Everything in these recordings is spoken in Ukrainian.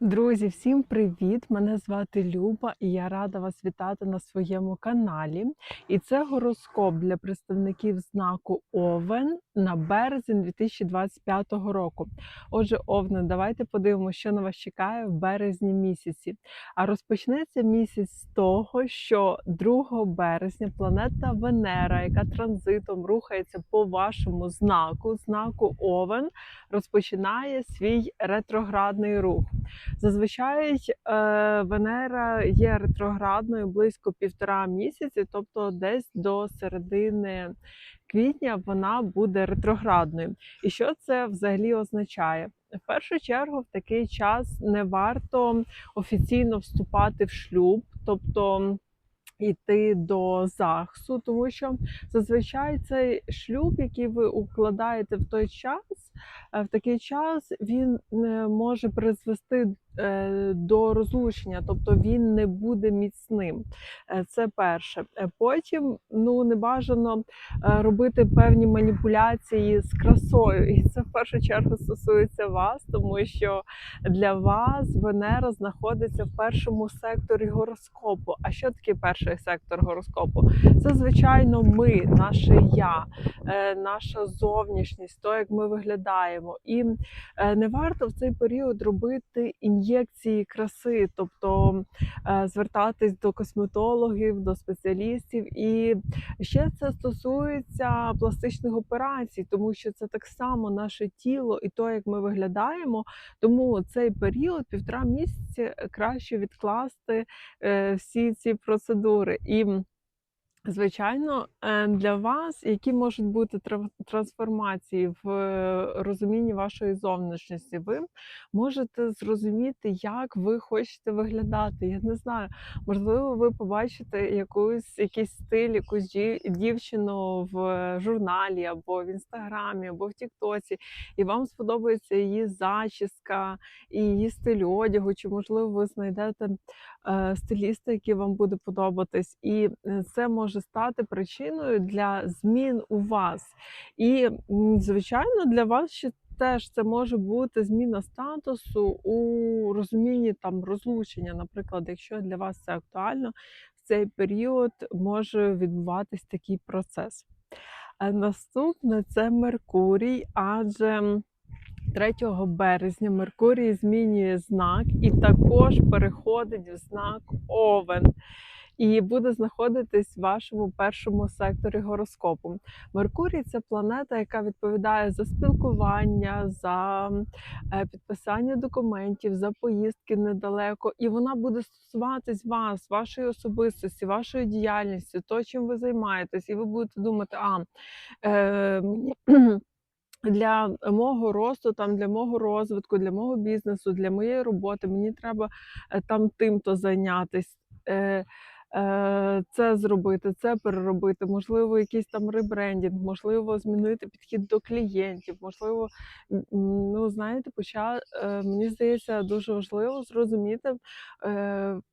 Друзі, всім привіт! Мене звати Люба і я рада вас вітати на своєму каналі. І це гороскоп для представників знаку Овен на березень 2025 року. Отже, Овне, давайте подивимося, що на вас чекає в березні місяці. А розпочнеться місяць з того, що 2 березня планета Венера, яка транзитом рухається по вашому знаку, знаку Овен, розпочинає свій ретроградний рух. Зазвичай е, Венера є ретроградною близько півтора місяці, тобто десь до середини квітня вона буде ретроградною. І що це взагалі означає? В першу чергу, в такий час не варто офіційно вступати в шлюб, тобто йти до ЗАГСу, тому що зазвичай цей шлюб, який ви укладаєте в той час, е, в такий час він е, може призвести е, до розлучення, тобто він не буде міцним. Це перше. Потім ну не бажано робити певні маніпуляції з красою, і це в першу чергу стосується вас, тому що для вас Венера знаходиться в першому секторі гороскопу. А що таке перший сектор гороскопу? Це звичайно ми, наше я, е, наша зовнішність, то як ми виглядаємо. І е, не варто в цей період робити ін'єкції краси, тобто е, звертатись до косметологів, до спеціалістів. І ще це стосується пластичних операцій, тому що це так само наше тіло і то, як ми виглядаємо. Тому цей період, півтора місяці, краще відкласти всі ці процедури. І Звичайно, е, для вас, які можуть бути трансформації в е, розумінні вашої зовнішності, ви можете зрозуміти, як ви хочете виглядати. Я не знаю, можливо, ви побачите якусь якийсь стиль, якусь дівчину в е, журналі або в інстаграмі, або в Тіктоці, і вам сподобається її зачіска і її стиль одягу, чи можливо ви знайдете стиліста, який вам буде подобатись, і е, це може стати причиною для змін у вас. І, звичайно, для вас ще теж це може бути зміна статусу у розумінні там розлучення. Наприклад, якщо для вас це актуально, в цей період може відбуватись такий процес. Е, Наступне це Меркурій, адже 3 березня Меркурій змінює знак і також переходить в знак Овен. І буде знаходитись в вашому першому секторі гороскопу. Меркурій це планета, яка відповідає за спілкування, за е, підписання документів, за поїздки недалеко. І вона буде стосуватись вас, вашої особистості, вашої діяльності, то, чим ви займаєтесь, і ви будете думати, а е, для мого росту, там для мого розвитку, для мого бізнесу, для моєї роботи мені треба е, там тим-то зайнятись. Е, е, Це зробити, це переробити, можливо, якийсь там ребрендінг, можливо, змінити підхід до клієнтів, можливо, ну знаєте, поча, е, мені здається, дуже важливо зрозуміти,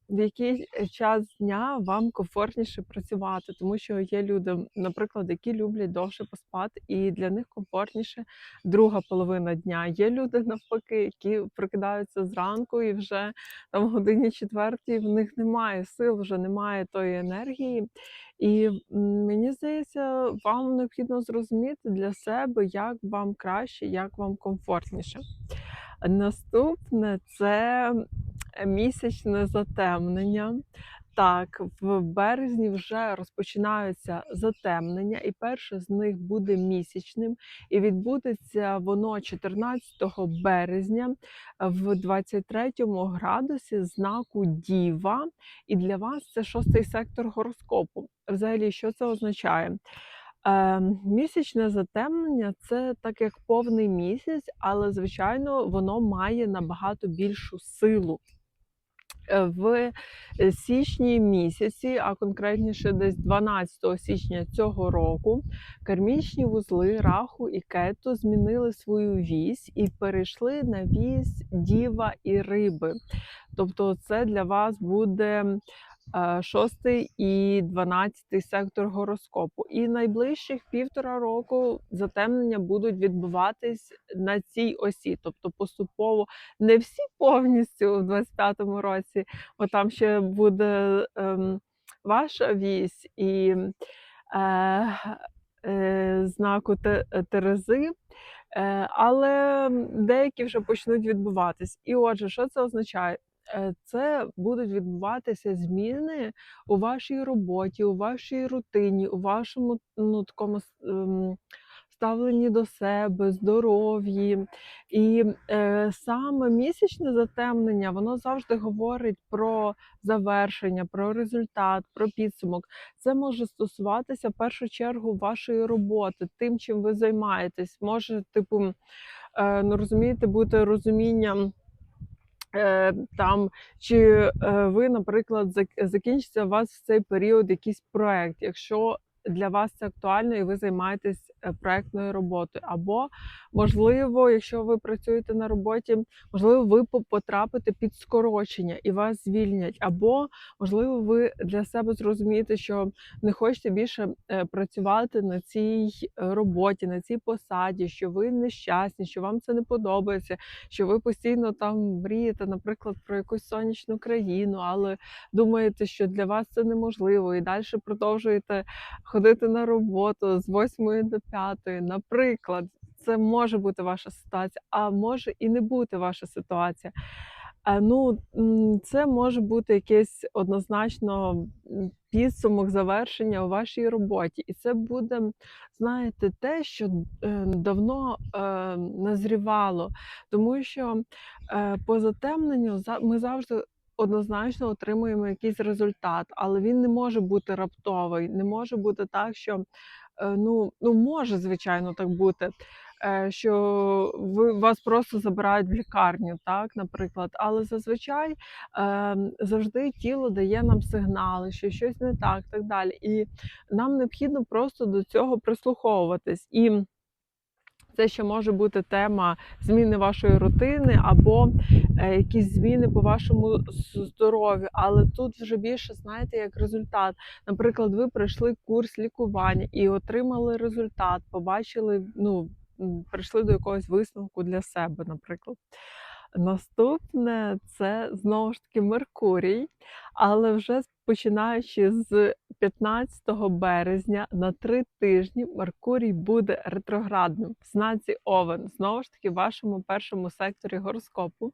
в який час дня вам комфортніше працювати, тому що є люди, наприклад, які люблять довше поспати, і для них комфортніше друга половина дня. Є люди навпаки, які прокидаються зранку і вже там в годині четвертій в них немає сил, вже немає тої енергії. І мені здається, вам необхідно зрозуміти для себе, як вам краще, як вам комфортніше. Наступне це місячне затемнення. Так, в березні вже розпочинаються затемнення, і перше з них буде місячним, і відбудеться воно 14 березня в 23 градусі знаку Діва. І для вас це шостий сектор гороскопу. Взагалі, що це означає? Е, місячне затемнення це так як повний місяць, але звичайно воно має набагато більшу силу. Е, В е, січні місяці, а конкретніше десь 12 січня цього року, кармічні вузли Раху і Кету змінили свою вісь і перейшли на вісь Діва і Риби. Тобто, це для вас буде шостий і дванадцятий сектор гороскопу. І найближчих півтора року затемнення будуть відбуватись на цій осі, тобто поступово не всі повністю у 25-му році, бо там ще буде ем, ваша вісь і е, е, знаку Терези. Е, але деякі вже почнуть відбуватись. І отже, що це означає? Е, Це будуть відбуватися зміни у вашій роботі, у вашій рутині, у вашому ну, такому ем, ставленні до себе, здоров'ї. І е, саме місячне затемнення воно завжди говорить про завершення, про результат, про підсумок. Це може стосуватися в першу чергу вашої роботи, тим, чим ви займаєтесь. Може, типу, е, ну розумієте, бути розумінням. Е, там чи е, ви, наприклад, зак- закінчиться у вас в цей період якийсь проект, якщо для вас це актуально і ви займаєтесь е, проектною роботою, або можливо, якщо ви працюєте на роботі, можливо, ви по- потрапите під скорочення і вас звільнять, або можливо, ви для себе зрозумієте, що не хочете більше е, працювати на цій е, роботі, на цій посаді, що ви нещасні, що вам це не подобається що ви постійно там мрієте, наприклад, про якусь сонячну країну, але думаєте, що для вас це неможливо, і далі продовжуєте ходити на роботу з 8 до 5. Наприклад, це може бути ваша ситуація, а може і не бути ваша ситуація. Е, Ну, це може бути якийсь однозначно підсумок завершення у вашій роботі. І це буде, знаєте, те, що е, давно е, назрівало. Тому що по затемненню за- ми завжди однозначно отримуємо якийсь результат, але він не може бути раптовий. Не може бути так, що е, ну, ну може, звичайно, так бути. е, Що ви вас просто забирають в лікарню, так, наприклад. Але зазвичай е, завжди тіло дає нам сигнали, що щось не так, так далі. І нам необхідно просто до цього прислуховуватись. І це ще може бути тема зміни вашої рутини або е, якісь зміни по вашому здоров'ю. Але тут вже більше, знаєте, як результат. Наприклад, ви пройшли курс лікування і отримали результат, побачили, ну, прийшли до якогось висновку для себе, наприклад. Наступне це знову ж таки Меркурій, але вже починаючи з 15 березня на три тижні Меркурій буде ретроградним в знаці Овен, знову ж таки, в вашому першому секторі гороскопу.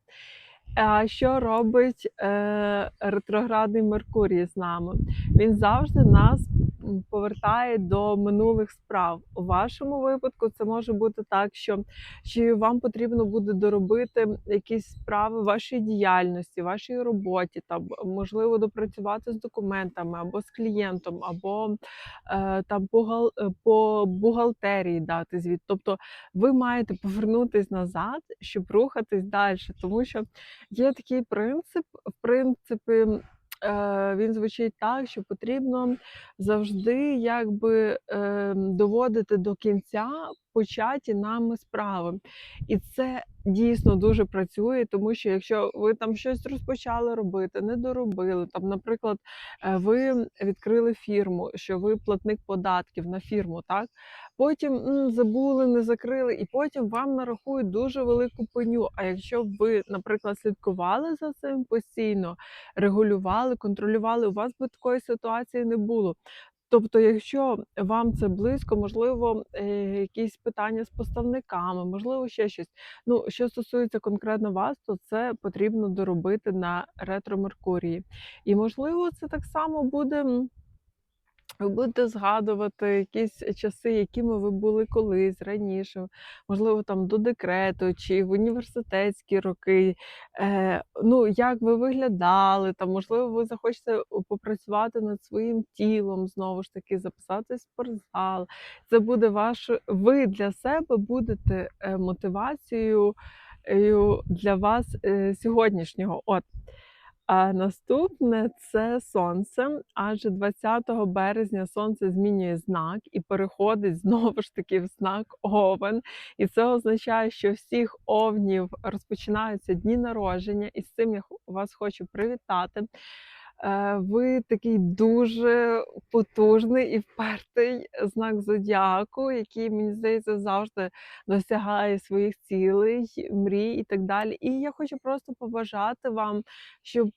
А що робить е, ретроградний Меркурій з нами? Він завжди нас повертає до минулих справ. У вашому випадку це може бути так, що чи вам потрібно буде доробити якісь справи в вашій діяльності, вашій роботі, там можливо допрацювати з документами або з клієнтом, або е, там по, е, по бухгалтерії дати звіт. Тобто ви маєте повернутись назад, щоб рухатись далі, тому що є такий принцип, в принципі. Е, Він звучить так, що потрібно завжди якби е, доводити до кінця початі нами справи. І це дійсно дуже працює, тому що якщо ви там щось розпочали робити, не доробили, там, наприклад, е, ви відкрили фірму, що ви платник податків на фірму, так? Потім м, забули, не закрили, і потім вам нарахують дуже велику пеню. А якщо б ви, наприклад, слідкували за цим постійно, регулювали, контролювали, у вас би такої ситуації не було. Тобто, якщо вам це близько, можливо, е, якісь питання з поставниками, можливо, ще щось. Ну, що стосується конкретно вас, то це потрібно доробити на ретро Меркурії. І можливо, це так само буде. Ви будете згадувати якісь часи, якими ви були колись раніше, можливо, там до декрету чи в університетські роки. Е, ну, як ви виглядали, там, можливо, ви захочете попрацювати над своїм тілом, знову ж таки, записатись в спортзал. Це буде ваш, ви для себе будете е, мотивацією е, для вас е, сьогоднішнього. От. А наступне це сонце. Адже 20 березня сонце змінює знак і переходить знову ж таки в знак Овен. І це означає, що всіх овнів розпочинаються дні народження, і з цим я вас хочу привітати. Е, ви такий дуже потужний і впертий знак зодіаку, який, мені здається, завжди досягає своїх цілей, мрій і так далі. І я хочу просто побажати вам, щоб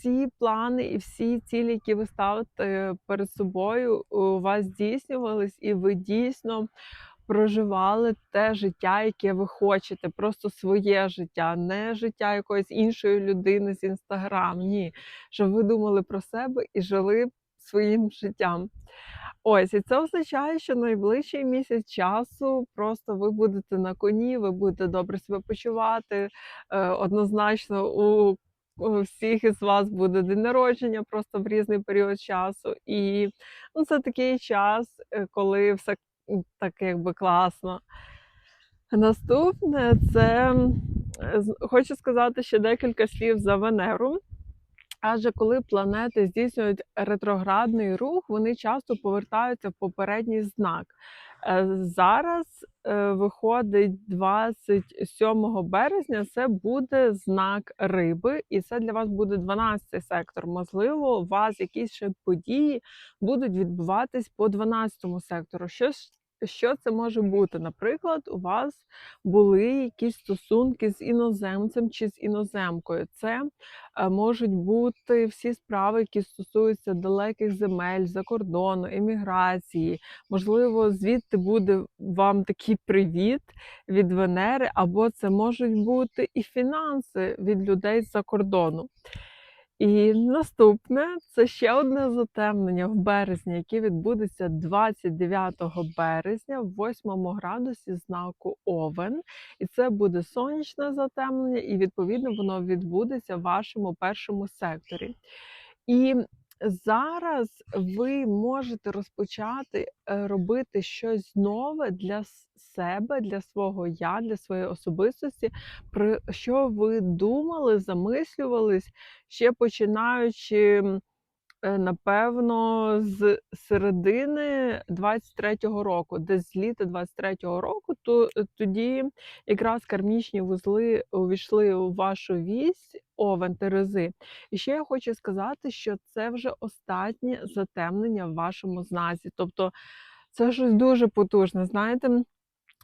всі плани і всі цілі, які ви ставите перед собою, у вас здійснювались, і ви дійсно проживали те життя, яке ви хочете, просто своє життя, не життя якоїсь іншої людини з інстаграм. Ні, щоб ви думали про себе і жили своїм життям. Ось, і це означає, що найближчий місяць часу просто ви будете на коні, ви будете добре себе почувати. Е, однозначно, у всіх із вас буде день народження просто в різний період часу. І ну, це такий час, е, коли все так якби класно. Наступне це е, хочу сказати ще декілька слів за Венеру. Адже коли планети здійснюють ретроградний рух, вони часто повертаються в попередній знак. Е, Зараз е, виходить 27 березня, це буде знак риби, і це для вас буде 12 сектор. Можливо, у вас якісь ще події будуть відбуватись по 12 сектору. Що, ж- що це може бути? Наприклад, у вас були якісь стосунки з іноземцем чи з іноземкою. Це е, можуть бути всі справи, які стосуються далеких земель, за кордону, еміграції. Можливо, звідти буде вам такий привіт від Венери, або це можуть бути і фінанси від людей з-за кордону. І наступне це ще одне затемнення в березні, яке відбудеться 29 березня в 8 градусі знаку Овен. І це буде сонячне затемнення, і відповідно воно відбудеться в вашому першому секторі. І зараз ви можете розпочати е, робити щось нове для себе, для свого я, для своєї особистості, про що ви думали, замислювались ще починаючи, напевно, з середини 23-го року, десь з літа 23-го року, то е, тоді якраз кармічні вузли увійшли у вашу вісь Овен Терези. І ще я хочу сказати, що це вже останнє затемнення в вашому знаці. Тобто це щось дуже потужне. Знаєте,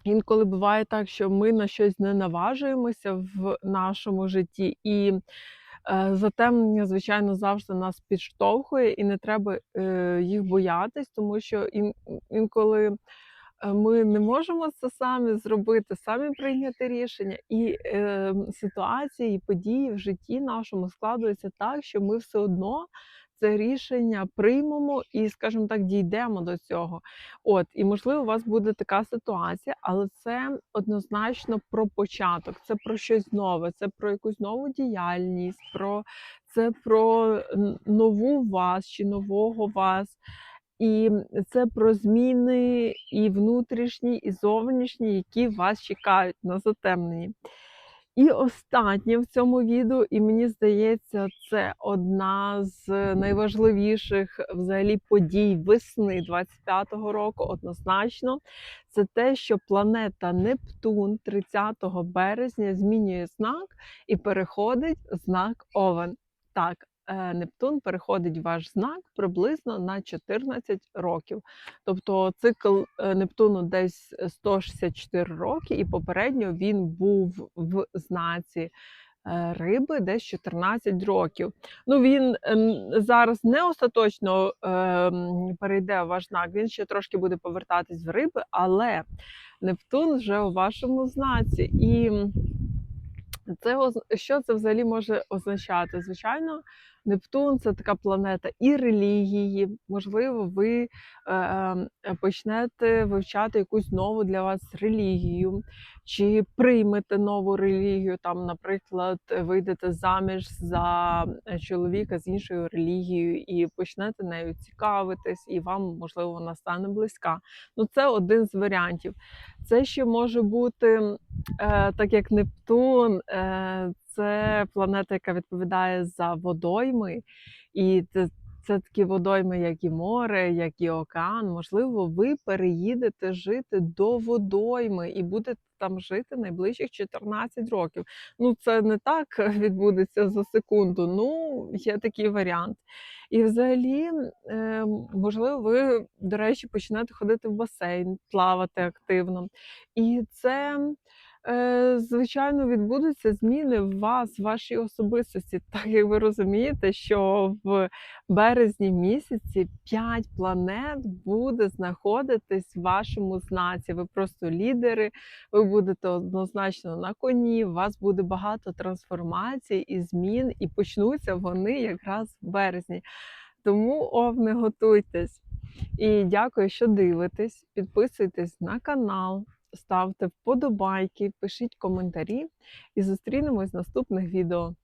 Інколи буває так, що ми на щось не наважуємося в нашому житті, і е, затемнення, звичайно, завжди нас підштовхує, і не треба е, їх боятись, тому що ін, інколи е, ми не можемо це самі зробити, самі прийняти рішення, і е, ситуації, і події в житті нашому складуються так, що ми все одно. Це рішення приймемо і, скажімо так, дійдемо до цього. От, і можливо, у вас буде така ситуація, але це однозначно про початок, це про щось нове, це про якусь нову діяльність, про це про нову вас чи нового вас. І це про зміни і внутрішні, і зовнішні, які вас чекають на затемненні. І останнє в цьому відео, і мені здається, це одна з найважливіших взагалі подій весни 25-го року. Однозначно, це те, що планета Нептун 30 березня змінює знак і переходить в знак Овен. Так, Нептун переходить ваш знак приблизно на 14 років. Тобто цикл е, Нептуну десь 164 роки, і попередньо він був в знаці е, риби десь 14 років. Ну він ем, зараз не остаточно ем, перейде в ваш знак, він ще трошки буде повертатись в риби, але Нептун вже у вашому знаці. І це що це взагалі може означати? Звичайно, Нептун це така планета і релігії. Можливо, ви е, е, почнете вивчати якусь нову для вас релігію, чи приймете нову релігію. Там, наприклад, вийдете заміж за е, чоловіка з іншою релігією і почнете нею цікавитись, і вам можливо вона стане близька. Ну, це один з варіантів. Це ще може бути так як Нептун це планета, яка відповідає за водойми, і це, це такі водойми, як і море, як і океан. Можливо, ви переїдете жити до водойми і будете там жити найближчих 14 років. Ну, це не так відбудеться за секунду. Ну, є такий варіант. І взагалі, е, можливо, ви, до речі, почнете ходити в басейн, плавати активно. І це, звичайно, відбудуться зміни в вас, в вашій особистості. Так як ви розумієте, що в березні місяці 5 планет буде знаходитись в вашому знаці. Ви просто лідери, ви будете однозначно на коні, у вас буде багато трансформацій і змін, і почнуться вони якраз в березні. Тому овни, готуйтесь. І дякую, що дивитесь. Підписуйтесь на канал, ставте вподобайки, пишіть коментарі і зустрінемось в наступних відео.